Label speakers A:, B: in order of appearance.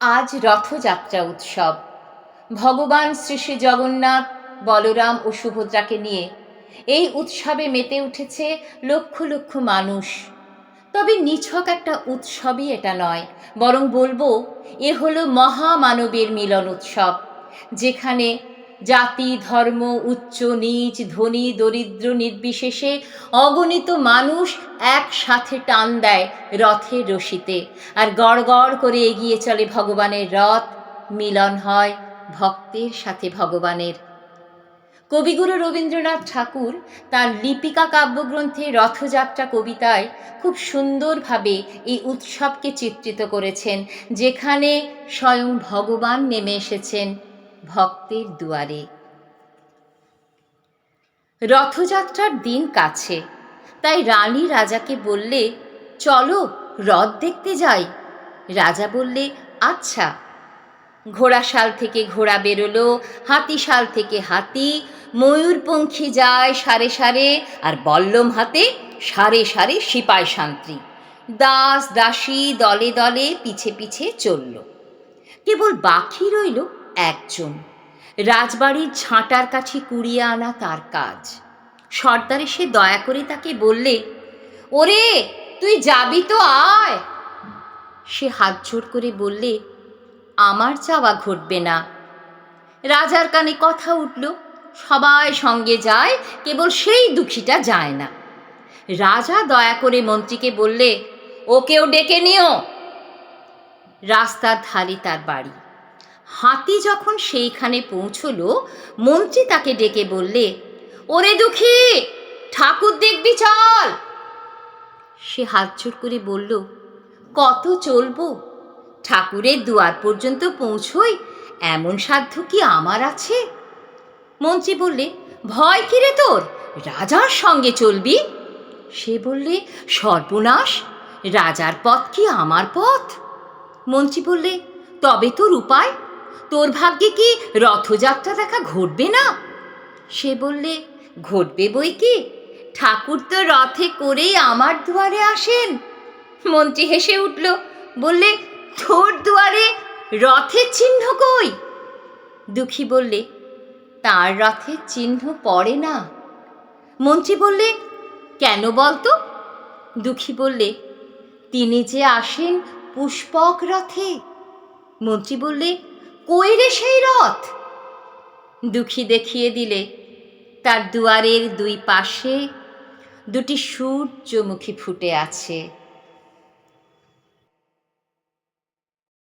A: আজ রথযাত্রা উৎসব। ভগবান শ্রী শ্রী জগন্নাথ, বলরাম ও সুভদ্রাকে নিয়ে এই উৎসবে মেতে উঠেছে লক্ষ লক্ষ মানুষ। তবে নিছক একটা উৎসবই এটা নয়, বরং বলব এ হলো মহামানবের মিলন উৎসব, যেখানে জাতি, ধর্ম, উচ্চ, নীচ, ধনী, দরিদ্র, নির্বিশেষে অগণিত মানুষ একসাথে টান দেয় রথের রশিতে। আর গড় গড় করে এগিয়ে চলে ভগবানের রথ, মিলন হয় ভক্তের সাথে ভগবানের। কবিগুরু রবীন্দ্রনাথ ঠাকুর তার লিপিকা কাব্যগ্রন্থে রথযাত্রা কবিতায় খুব সুন্দরভাবে এই উৎসবকে চিত্রিত করেছেন, যেখানে স্বয়ং ভগবান নেমে এসেছেন। ভক্তের দুয়ারে। রথযাত্রার দিন কাছে। তাই রানী রাজাকে বললে, চলো, রথ দেখতে যাই। রাজা বললে আচ্ছা। ঘোড়াশাল থেকে ঘোড়া বেরোলো, হাতিশাল থেকে হাতি, ময়ূরপঙ্খী যায় সারে সারে, আর বল্লম হাতে সারে সারে সিপাই শান্তি দাস দাসী দলে দলে পিছে পিছে চলল। কেবল বাকি রইল একজন। রাজবাড়ির ঝাঁটার কাছে কুড়িয়ে আনা তার কাজ। সর্দার এসে দয়া করে তাকে বললে, ওরে, তুই যাবি তো আয়! সে হাত জোর করে বললে, আমার চাওয়া ঘটবে না। রাজার কানে কথা উঠল, সবাই সঙ্গে যায়, কেবল সেই দুঃখীটা যায় না। রাজা দয়া করে মন্ত্রীকে বললে, ওকেও ডেকে নিও। রাস্তার ধারে তার বাড়ি। হাতি যখন সেইখানে পৌঁছলো, মন্ত্রী তাকে ডেকে বললে, ওরে দুঃখী, ঠাকুর দেখবি চল। সে হাত জোর করে বলল, কত চলবো? ঠাকুরের দুয়ার পর্যন্ত পৌঁছই এমন সাধ্য কি আমার আছে? মন্ত্রী বললে, ভয় কিরে তোর? রাজার সঙ্গে চলবি? সে বললে, সর্বনাশ, রাজার পথ কি আমার পথ? মন্ত্রী বললে, তবে তোর উপায় তোর ভাগ্যে কি রথযাত্রা দেখা ঘটবে না? সে বললে, ঘটবে বই কি? ঠাকুর তো রথে করেই আমার দুয়ারে আসেন। মন্ত্রী হেসে উঠল, বললে, তোর দুয়ারে রথের চিহ্ন কই? দুঃখী বললে, তার রথের চিহ্ন পড়ে না। মন্ত্রী বললে, কেন বলতো দুঃখী বললে, তিনি যে আসেন পুষ্পক রথে। মন্ত্রী বললে কই রে সেই রথ? দুঃখী দেখিয়ে দিলে, তার দুয়ারের দুই পাশে দুটি সূর্যমুখী ফুটে আছে।